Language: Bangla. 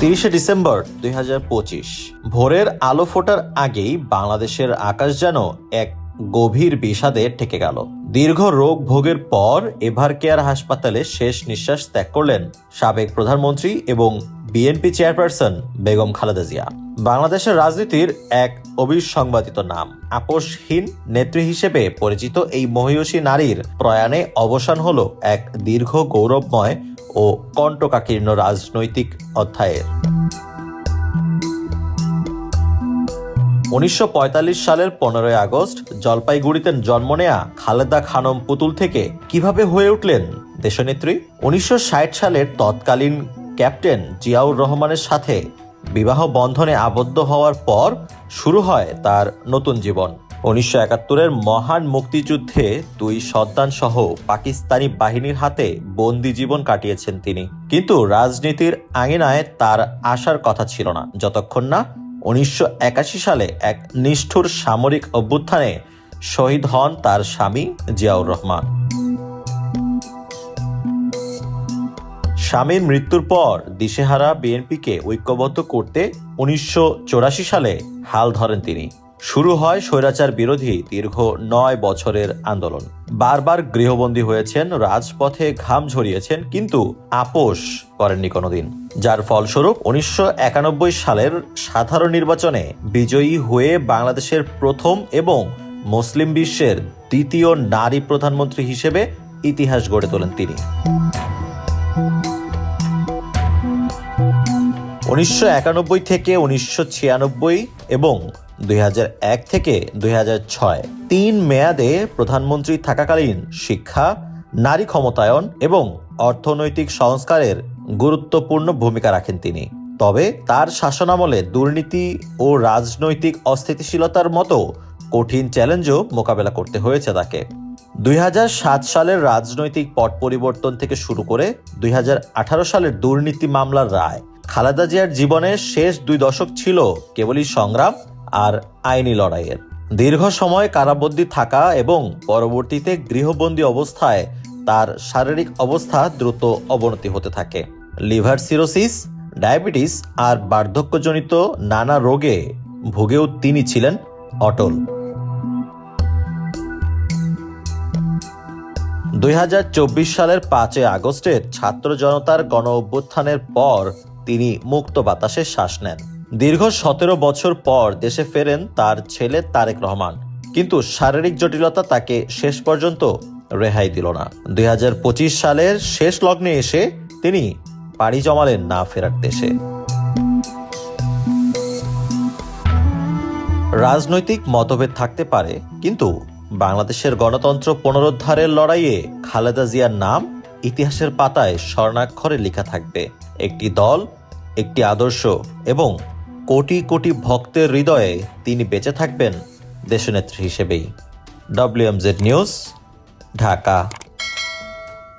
তিরিশে ডিসেম্বর দুই হাজার পঁচিশ। ভোরের আলো ফোটার আগেই বাংলাদেশের আকাশ যেন এক গভীর বিষাদে ঠেকে গেল। দীর্ঘ রোগ ভোগের পর এভার কেয়ার হাসপাতালে শেষ নিঃশ্বাস ত্যাগ করলেন সাবেক প্রধানমন্ত্রী এবং বিএনপি চেয়ারপারসন বেগম খালেদা জিয়া। বাংলাদেশের রাজনীতির এক অবিসংবাদিত নাম। আপোষহীন নেত্রী হিসেবে পরিচিত এই মহিষী নারীর প্রয়াণে অবসান হল এক দীর্ঘ গৌরবময় ও কণ্টকাকীর্ণ রাজনৈতিক অধ্যায়ের। উনিশশো পঁয়তাল্লিশ সালের পনেরোই আগস্ট জলপাইগুড়িতে জন্ম নেয়া খালেদা খানম পুতুল থেকে কীভাবে হয়ে উঠলেন দেশনেত্রী? উনিশশো ষাট সালের তৎকালীন ক্যাপ্টেন জিয়াউর রহমানের সাথে বিবাহ বন্ধনে আবদ্ধ হওয়ার পর শুরু হয় তার নতুন জীবন। উনিশশো একাত্তরের মহান মুক্তিযুদ্ধে দুই সন্তান সহ পাকিস্তানি বাহিনীর হাতে বন্দি জীবন কাটিয়েছেন তিনি। কিন্তু রাজনীতির আঙিনায় তার আসার কথা ছিল না। যতক্ষণ না উনিশশো একাশি সালে এক নিষ্ঠুর সামরিক অভ্যুত্থানে শহীদ হন তার স্বামী জিয়াউর রহমান। স্বামীর মৃত্যুর পর দিশেহারা বিএনপিকে ঐক্যবদ্ধ করতে উনিশশো চুরাশি সালে হাল ধরেন তিনি। শুরু হয় স্বৈরাচার বিরোধী দীর্ঘ নয় বছরের আন্দোলন। বারবার গৃহবন্দী হয়েছেন, রাজপথে ঘাম ঝরিয়েছেন, কিন্তু আপোষ করেননি কোনোদিন। যার ফলস্বরূপ উনিশশো একানব্বই সালের সাধারণ নির্বাচনে বিজয়ী হয়ে বাংলাদেশের প্রথম এবং মুসলিম বিশ্বের দ্বিতীয় নারী প্রধানমন্ত্রী হিসেবে ইতিহাস গড়ে তোলেন তিনি। উনিশশো একানব্বই থেকে উনিশশো ছিয়ানব্বই এবং দুই হাজার এক থেকে দুই তিন মেয়াদে প্রধানমন্ত্রী থাকাকালীন শিক্ষা, নারী ক্ষমতায়ন এবং অর্থনৈতিক সংস্কারের গুরুত্বপূর্ণ ভূমিকা রাখেন তিনি। তবে তার শাসনামলে দুর্নীতি ও রাজনৈতিক অস্থিতিশীলতার মতো কঠিন চ্যালেঞ্জও মোকাবেলা করতে হয়েছে তাকে। দুই হাজার সাত সালের রাজনৈতিক পট পরিবর্তন থেকে শুরু করে দুই হাজার আঠারো সালের দুর্নীতি মামলার রায়। খালেদা জিয়ার জীবনের শেষ দুই দশক ছিল কেবলই সংগ্রাম আর আইনি লড়াইয়ের। দীর্ঘ সময় কারাবন্দী থাকা এবং পরবর্তীতে গৃহবন্দী অবস্থায় তার শারীরিক অবস্থা দ্রুত অবনতি হতে থাকে। লিভার সিরোসিস, ডায়াবেটিস আর বার্ধক্যজনিত নানা রোগে ভুগেও তিনি ছিলেন অটল। দুই হাজার চব্বিশ সালের পাঁচই আগস্টের ছাত্র জনতার গণ অভ্যুত্থানের পর তিনি মুক্ত বাতাসে শ্বাস নেন। দীর্ঘ সতেরো বছর পর দেশে ফেরেন তার ছেলে তারেক রহমান। কিন্তু শারীরিক জটিলতা তাকে শেষ পর্যন্ত রেহাই দিল না। দুই হাজার পঁচিশ সালের শেষ লগ্নে এসে তিনি পাড়ি জমালেন না ফেরার দেশে। রাজনৈতিক মতভেদ থাকতে পারে, কিন্তু বাংলাদেশের গণতন্ত্র পুনরুদ্ধারের লড়াইয়ে খালেদা জিয়ার নাম ইতিহাসের পাতায় স্বর্ণাক্ষরে লেখা থাকবে। একটি দল, একটি আদর্শ এবং কোটি কোটি ভক্তের হৃদয়ে তিনি বেঁচে থাকবেন দেশনেত্রী হিসেবেই। WMZ news Dhaka.